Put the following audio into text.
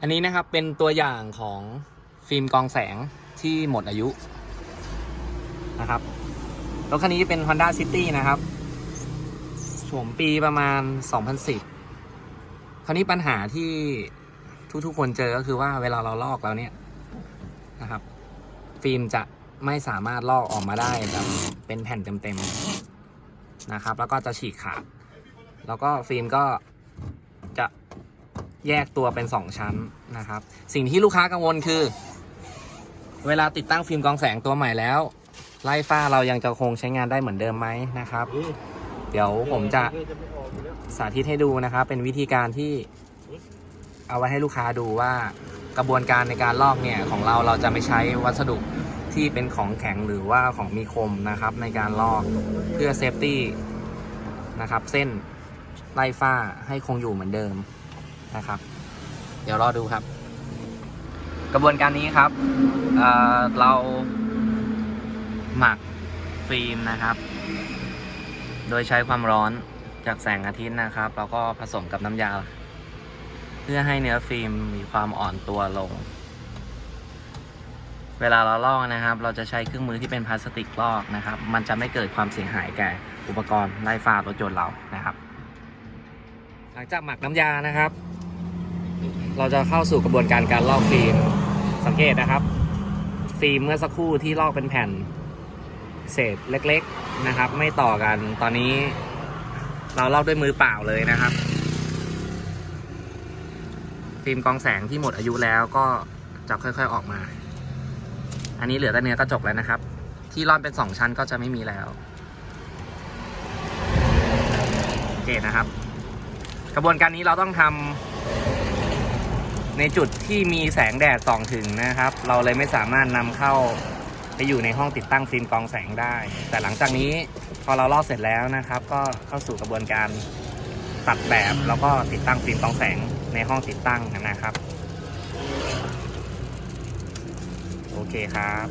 อันนี้นะครับเป็นตัวอย่างของฟิล์มกองแสงที่หมดอายุนะครับ รถคันนี้เป็น Honda City นะครับโฉมปีประมาณ 2010 คราวนี้ปัญหาที่ทุกๆคนเจอก็คือว่าเวลาเราลอกแล้วเนี่ยนะครับ ฟิล์มจะไม่สามารถลอกออกมาได้แบบเป็นแผ่นเต็มๆนะครับ แล้วก็จะฉีกขาด แล้วก็ฟิล์มก็ แยกตัวเป็น 2 ชั้นนะครับ สิ่งที่ลูกค้ากังวลคือ เวลาติดตั้งฟิล์มกองแสงตัวใหม่แล้ว ไล่ฝ้าเรายังจะคงใช้งานได้เหมือนเดิมไหมนะครับ เดี๋ยวผมจะสาธิตให้ดูนะครับ เป็นวิธีการที่ เอาไว้ให้ลูกค้าดูว่ากระบวนการในการลอกเนี่ยของเราเราจะไม่ใช้วัสดุที่เป็นของแข็งหรือว่าของมีคมนะครับ ในการลอกเพื่อเซฟตี้นะครับ เส้นไล่ฝ้าให้คงอยู่เหมือนเดิม นะครับ เดี๋ยวรอดูครับ กระบวนการนี้ครับเเราหมักฟิล์มนะครับ โดยใช้ความร้อนจากแสงอาทิตย์นะครับ แล้วก็ผสมกับน้ำยา เพื่อให้เนื้อฟิล์มมีความอ่อนตัวลง เวลาเราลอกนะครับ เราจะใช้เครื่องมือที่เป็นพลาสติกลอกนะครับ มันจะไม่เกิดความเสียหายแก่อุปกรณ์ไล่ฟ้ารถยนต์เรานะครับ หลังจากหมักน้ำยานะครับ เราจะเข้าสู่กระบวนการการลอกฟิล์ม สังเกตนะครับ ฟิล์มเมื่อสักครู่ที่ลอกเป็นแผ่น เศษเล็กๆนะครับ ไม่ต่อกันตอนนี้ เราลอกด้วยมือเปล่าเลยนะครับ ฟิล์มกองแสงที่หมดอายุแล้วก็จะค่อยๆออกมา อันนี้เหลือแต่เนื้อกระจกแล้วนะครับ ที่ร่อนเป็นสองชั้นก็จะไม่มีแล้วโอเคนะครับ กระบวนการนี้เราต้องทำ ในจุดที่มีแสงแดดส่องถึงนะครับ เราเลยไม่สามารถนำเข้าไปอยู่ในห้องติดตั้งฟิล์มกองแสงได้ แต่หลังจากนี้พอเราลอกเสร็จแล้วนะครับ ก็เข้าสู่กระบวนการตัดแบบแล้วก็ติดตั้งฟิล์มกองแสงในห้องติดตั้งนะครับ โอเคครับ